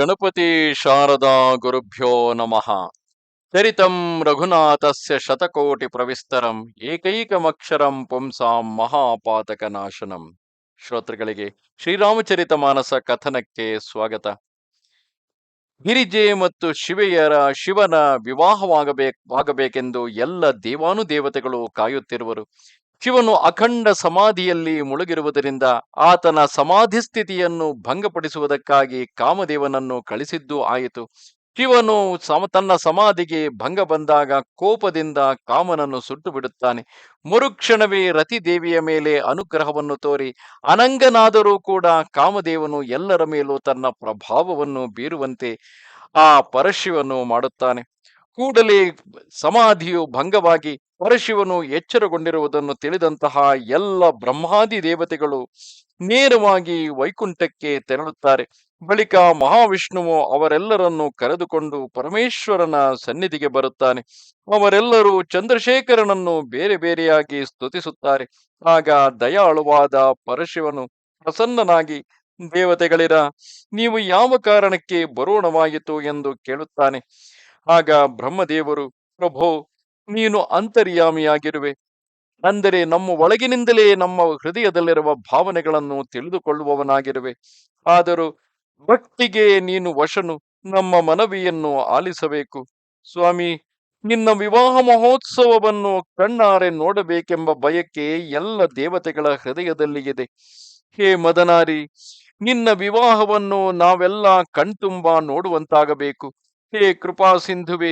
ಗಣಪತಿ ಶಾರದಾ ಗುರುಭ್ಯೋ ನಮಃ. ಚರಿತಂ ರಘುನಾಥಸ್ಯ ಶತಕೋಟಿ ಪ್ರವಿಸ್ತರಂ, ಏಕೈಕಮಕ್ಷರಂ ಪುಂಸಾಂ ಮಹಾಪಾತಕ ನಾಶನಂ ಶ್ರೋತೃಗಳಿಗೆ ಶ್ರೀರಾಮಚರಿತ ಮಾನಸ ಕಥನಕ್ಕೆ ಸ್ವಾಗತ. ಗಿರಿಜೆ ಮತ್ತು ಶಿವೆಯರ ಶಿವನ ವಿವಾಹವಾಗಬೇಕಾಗಬೇಕೆಂದು ಎಲ್ಲ ದೇವಾನುದೇವತೆಗಳು ಕಾಯುತ್ತಿರುವರು. ಶಿವನು ಅಖಂಡ ಸಮಾಧಿಯಲ್ಲಿ ಮುಳುಗಿರುವುದರಿಂದ ಆತನ ಸಮಾಧಿ ಸ್ಥಿತಿಯನ್ನು ಭಂಗಪಡಿಸುವುದಕ್ಕಾಗಿ ಕಾಮದೇವನನ್ನು ಕಳಿಸಿದ್ದು ಆಯಿತು. ಶಿವನು ಸಮ, ತನ್ನ ಸಮಾಧಿಗೆ ಭಂಗ ಬಂದಾಗ ಕೋಪದಿಂದ ಕಾಮನನ್ನು ಸುಟ್ಟು ಬಿಡುತ್ತಾನೆ ಮರುಕ್ಷಣವೇ ರತಿದೇವಿಯ ಮೇಲೆ ಅನುಗ್ರಹವನ್ನು ತೋರಿ ಅನಂಗನಾದರೂ ಕೂಡ ಕಾಮದೇವನು ಎಲ್ಲರ ಮೇಲೂ ತನ್ನ ಪ್ರಭಾವವನ್ನು ಬೀರುವಂತೆ ಆ ಪರಶಿವನು ಮಾಡುತ್ತಾನೆ. ಕೂಡಲೇ ಸಮಾಧಿಯು ಭಂಗವಾಗಿ ಪರಶಿವನು ಎಚ್ಚರಗೊಂಡಿರುವುದನ್ನು ತಿಳಿದಂತಹ ಎಲ್ಲ ಬ್ರಹ್ಮಾದಿ ದೇವತೆಗಳು ನೇರವಾಗಿ ವೈಕುಂಠಕ್ಕೆ ತೆರಳುತ್ತಾರೆ. ಬಳಿಕ ಮಹಾವಿಷ್ಣುವು ಅವರೆಲ್ಲರನ್ನು ಕರೆದುಕೊಂಡು ಪರಮೇಶ್ವರನ ಸನ್ನಿಧಿಗೆ ಬರುತ್ತಾನೆ. ಅವರೆಲ್ಲರೂ ಚಂದ್ರಶೇಖರನನ್ನು ಬೇರೆ ಬೇರೆಯಾಗಿ ಸ್ತುತಿಸುತ್ತಾರೆ. ಆಗ ದಯಾಳುವಾದ ಪರಶಿವನು ಪ್ರಸನ್ನನಾಗಿ, ದೇವತೆಗಳಿರ, ನೀವು ಯಾವ ಕಾರಣಕ್ಕೆ ಬರೋಣವಾಯಿತು? ಎಂದು ಕೇಳುತ್ತಾನೆ. ಆಗ ಬ್ರಹ್ಮದೇವರು, ಪ್ರಭೋ, ನೀನು ಅಂತರ್ಯಾಮಿಯಾಗಿರುವೆ. ಅಂದರೆ ನಮ್ಮ ಒಳಗಿನಿಂದಲೇ ನಮ್ಮ ಹೃದಯದಲ್ಲಿರುವ ಭಾವನೆಗಳನ್ನು ತಿಳಿದುಕೊಳ್ಳುವವನಾಗಿರುವೆ. ಆದರೂ ಭಕ್ತಿಗೆ ನೀನು ವಶನು, ನಮ್ಮ ಮನವಿಯನ್ನು ಆಲಿಸಬೇಕು. ಸ್ವಾಮಿ, ನಿನ್ನ ವಿವಾಹ ಮಹೋತ್ಸವವನ್ನು ಕಣ್ಣಾರೆ ನೋಡಬೇಕೆಂಬ ಬಯಕೆ ಎಲ್ಲ ದೇವತೆಗಳ ಹೃದಯದಲ್ಲಿ ಇದೆ ಹೇ ಮದನಾರಿ, ನಿನ್ನ ವಿವಾಹವನ್ನು ನಾವೆಲ್ಲ ಕಣ್ತುಂಬ ನೋಡುವಂತಾಗಬೇಕು. ಹೇ ಕೃಪಾ ಸಿಂಧುವೆ,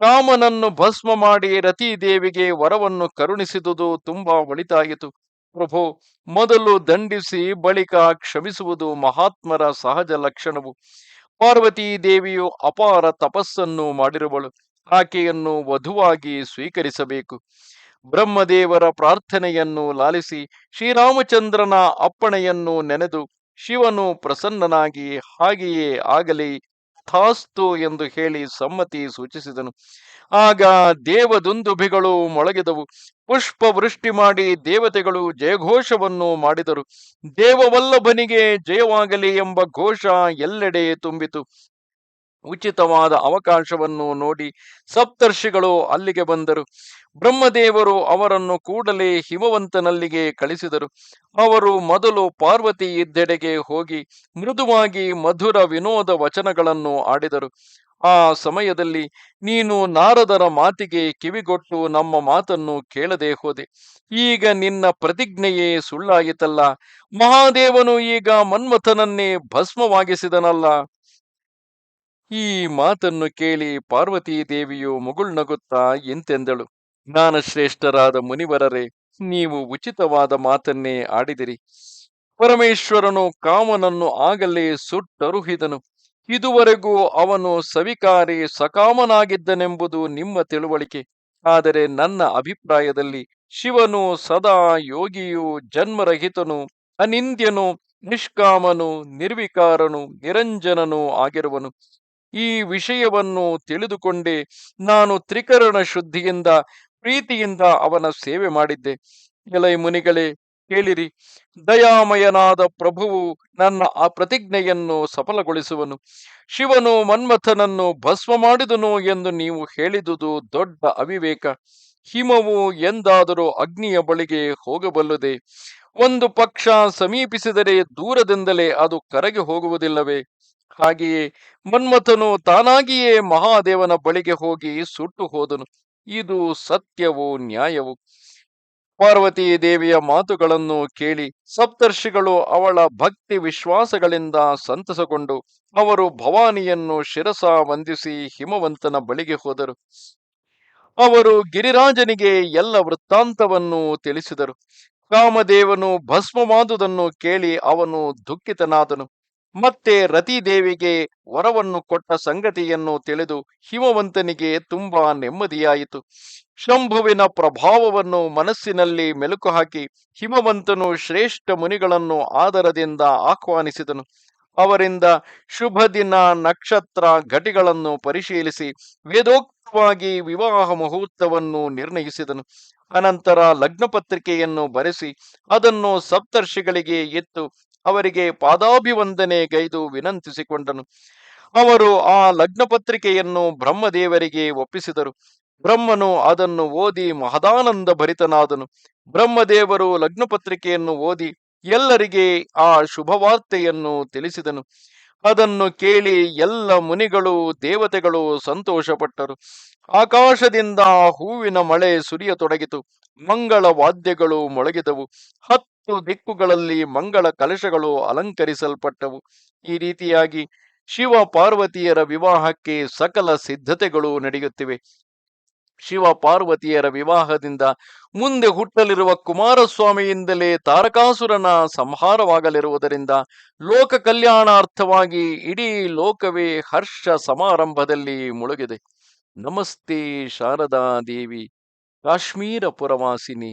ರಾಮನನ್ನು ಭಸ್ಮ ಮಾಡಿ ರತಿದೇವಿಗೆ ವರವನ್ನು ಕರುಣಿಸಿದುದು ತುಂಬಾ ಒಳಿತಾಯಿತು. ಪ್ರಭು, ಮೊದಲು ದಂಡಿಸಿ ಬಳಿಕ ಕ್ಷಮಿಸುವುದು ಮಹಾತ್ಮರ ಸಹಜ ಲಕ್ಷಣವು. ಪಾರ್ವತೀ ದೇವಿಯು ಅಪಾರ ತಪಸ್ಸನ್ನು ಮಾಡಿರುವಳು, ಆಕೆಯನ್ನು ವಧುವಾಗಿ ಸ್ವೀಕರಿಸಬೇಕು. ಬ್ರಹ್ಮದೇವರ ಪ್ರಾರ್ಥನೆಯನ್ನು ಲಾಲಿಸಿ ಶ್ರೀರಾಮಚಂದ್ರನ ಅಪ್ಪಣೆಯನ್ನು ನೆನೆದು ಶಿವನು ಪ್ರಸನ್ನನಾಗಿ ಹಾಗೆಯೇ ಆಗಲಿ ಥಾಸ್ತು ಎಂದು ಹೇಳಿ ಸಮ್ಮತಿ ಸೂಚಿಸಿದನು. ಆಗ ದೇವದುಂದುಭಿಗಳು ಮೊಳಗಿದವು. ಪುಷ್ಪ ವೃಷ್ಟಿ ಮಾಡಿ ದೇವತೆಗಳು ಜಯಘೋಷವನ್ನು ಮಾಡಿದರು. ದೇವವಲ್ಲಭನಿಗೆ ಜಯವಾಗಲಿ ಎಂಬ ಘೋಷ ಎಲ್ಲೆಡೆ ತುಂಬಿತು. ಉಚಿತವಾದ ಅವಕಾಶವನ್ನು ನೋಡಿ ಸಪ್ತರ್ಷಿಗಳು ಅಲ್ಲಿಗೆ ಬಂದರು. ಬ್ರಹ್ಮದೇವರು ಅವರನ್ನು ಕೂಡಲೇ ಹಿಮವಂತನಲ್ಲಿಗೆ ಕಳಿಸಿದರು. ಅವರು ಮೊದಲು ಪಾರ್ವತಿ ಇದ್ದೆಡೆಗೆ ಹೋಗಿ ಮೃದುವಾಗಿ ಮಧುರ ವಿನೋದ ವಚನಗಳನ್ನು ಆಡಿದರು. ಆ ಸಮಯದಲ್ಲಿ ನೀನು ನಾರದರ ಮಾತಿಗೆ ಕಿವಿಗೊಟ್ಟು ನಮ್ಮ ಮಾತನ್ನು ಕೇಳದೆ ಹೋದೆ. ಈಗ ನಿನ್ನ ಪ್ರತಿಜ್ಞೆಯೇ ಸುಳ್ಳಾಯಿತಲ್ಲ. ಮಹಾದೇವನು ಈಗ ಮನ್ಮಥನನ್ನೇ ಭಸ್ಮವಾಗಿಸಿದನಲ್ಲ. ಈ ಮಾತನ್ನು ಕೇಳಿ ಪಾರ್ವತೀ ದೇವಿಯು ಮುಗುಳ್ನಗುತ್ತಾ ಎಂತೆಂದಳು. ಜ್ಞಾನಶ್ರೇಷ್ಠರಾದ ಮುನಿವರರೇ, ನೀವು ಉಚಿತವಾದ ಮಾತನ್ನೇ ಆಡಿದಿರಿ. ಪರಮೇಶ್ವರನು ಕಾಮನನ್ನು ಆಗಲೇ ಸುಟ್ಟರುಹಿದನು. ಇದುವರೆಗೂ ಅವನು ಸವಿಕಾರಿ ಸಕಾಮನಾಗಿದ್ದನೆಂಬುದು ನಿಮ್ಮ ತಿಳುವಳಿಕೆ. ಆದರೆ ನನ್ನ ಅಭಿಪ್ರಾಯದಲ್ಲಿ ಶಿವನು ಸದಾ ಯೋಗಿಯು, ಜನ್ಮರಹಿತನು, ಅನಿಂದ್ಯನು, ನಿಷ್ಕಾಮನು, ನಿರ್ವಿಕಾರನು, ನಿರಂಜನನು ಆಗಿರುವನು. ಈ ವಿಷಯವನ್ನು ತಿಳಿದುಕೊಂಡೇ. ನಾನು ತ್ರಿಕರಣ ಶುದ್ಧಿಯಿಂದ, ಪ್ರೀತಿಯಿಂದ ಅವನ ಸೇವೆ ಮಾಡಿದ್ದೆ. ಎಲೈ ಮುನಿಗಳೇ, ಕೇಳಿರಿ. ದಯಾಮಯನಾದ ಪ್ರಭುವು ನನ್ನ ಆ ಪ್ರತಿಜ್ಞೆಯನ್ನು ಸಫಲಗೊಳಿಸುವನು. ಶಿವನು ಮನ್ಮಥನನ್ನು ಭಸ್ಮ ಮಾಡಿದನು ಎಂದು ನೀವು ಹೇಳಿದುದು ದೊಡ್ಡ ಅವಿವೇಕ. ಹಿಮವು ಎಂದಾದರೂ ಅಗ್ನಿಯ ಬಳಿಗೆ ಹೋಗಬಲ್ಲದೆ. ಒಂದು ಪಕ್ಷ ಸಮೀಪಿಸಿದರೆ ದೂರದಿಂದಲೇ ಅದು ಕರಗಿ ಹೋಗುವುದಿಲ್ಲವೇ? ಹಾಗೆಯೇ ಮನ್ಮಥನು ತಾನಾಗಿಯೇ ಮಹಾದೇವನ ಬಳಿಗೆ ಹೋಗಿ ಸುಟ್ಟು ಹೋದನು. ಇದು ಸತ್ಯವು ನ್ಯಾಯವು? ಪಾರ್ವತಿ ದೇವಿಯ ಮಾತುಗಳನ್ನು ಕೇಳಿ ಸಪ್ತರ್ಷಿಗಳು ಅವಳ ಭಕ್ತಿ ವಿಶ್ವಾಸಗಳಿಂದ ಸಂತಸಗೊಂಡು ಅವರು ಭವಾನಿಯನ್ನು ಶಿರಸ ವಂದಿಸಿ ಹಿಮವಂತನ ಬಳಿಗೆ ಹೋದರು. ಅವರು ಗಿರಿರಾಜನಿಗೆ ಎಲ್ಲ ವೃತ್ತಾಂತವನ್ನು ತಿಳಿಸಿದರು. ಕಾಮದೇವನು ಭಸ್ಮವಾದುದನ್ನು ಕೇಳಿ ಅವನು ದುಃಖಿತನಾದನು. ಮತ್ತೆ ರತಿದೇವಿಗೆ ವರವನ್ನು ಕೊಟ್ಟ ಸಂಗತಿಯನ್ನು ತಿಳಿದು ಹಿಮವಂತನಿಗೆ ತುಂಬಾ ನೆಮ್ಮದಿಯಾಯಿತು. ಶಂಭುವಿನ ಪ್ರಭಾವವನ್ನು ಮನಸ್ಸಿನಲ್ಲಿ ಮೆಲುಕು ಹಾಕಿ ಹಿಮವಂತನು ಶ್ರೇಷ್ಠ ಮುನಿಗಳನ್ನು ಆದರದಿಂದ ಆಹ್ವಾನಿಸಿದನು. ಅವರಿಂದ ಶುಭ ದಿನ, ನಕ್ಷತ್ರ ಘಟಿಗಳನ್ನು ಪರಿಶೀಲಿಸಿ ವೇದೋಕ್ತವಾಗಿ ವಿವಾಹ ಮುಹೂರ್ತವನ್ನು ನಿರ್ಣಯಿಸಿದನು. ಅನಂತರ ಲಗ್ನ ಪತ್ರಿಕೆಯನ್ನು ಬರೆಸಿ ಅದನ್ನು ಸಪ್ತರ್ಷಿಗಳಿಗೆ ಎತ್ತು ಅವರಿಗೆ ಪಾದಾಭಿವಂದನೆ ಗೈದು ವಿನಂತಿಸಿಕೊಂಡನು. ಅವರು ಆ ಲಗ್ನ ಪತ್ರಿಕೆಯನ್ನು ಬ್ರಹ್ಮದೇವರಿಗೆ ಒಪ್ಪಿಸಿದರು. ಬ್ರಹ್ಮನು ಅದನ್ನು ಓದಿ ಮಹದಾನಂದ ಭರಿತನಾದನು. ಬ್ರಹ್ಮದೇವರು ಲಗ್ನ ಪತ್ರಿಕೆಯನ್ನು ಓದಿ ಎಲ್ಲರಿಗೆ ಆ ಶುಭವಾರ್ತೆಯನ್ನು ತಿಳಿಸಿದನು. ಅದನ್ನು ಕೇಳಿ ಎಲ್ಲ ಮುನಿಗಳು, ದೇವತೆಗಳು ಸಂತೋಷಪಟ್ಟರು. ಆಕಾಶದಿಂದ ಹೂವಿನ ಮಳೆ ಸುರಿಯತೊಡಗಿತು. ಮಂಗಳ ವಾದ್ಯಗಳು ಮೊಳಗಿದವು. ಹತ್ತು ದಿಕ್ಕುಗಳಲ್ಲಿ ಮಂಗಳ ಕಲಶಗಳು ಅಲಂಕರಿಸಲ್ಪಟ್ಟವು. ಈ ರೀತಿಯಾಗಿ ಶಿವ ಪಾರ್ವತಿಯರ ವಿವಾಹಕ್ಕೆ ಸಕಲ ಸಿದ್ಧತೆಗಳು ನಡೆಯುತ್ತಿವೆ. ಶಿವ ಪಾರ್ವತಿಯರ ವಿವಾಹದಿಂದ ಮುಂದೆ ಹುಟ್ಟಲಿರುವ ಕುಮಾರಸ್ವಾಮಿಯಿಂದಲೇ ತಾರಕಾಸುರನ ಸಂಹಾರವಾಗಲಿರುವುದರಿಂದ ಲೋಕ ಕಲ್ಯಾಣಾರ್ಥವಾಗಿ ಇಡೀ ಲೋಕವೇ ಹರ್ಷ ಸಮಾರಂಭದಲ್ಲಿ ಮುಳುಗಿದೆ. ನಮಸ್ತೆ ಶಾರದಾ ದೇವಿ, ಕಾಶ್ಮೀರ ಪುರವಾಸಿನಿ.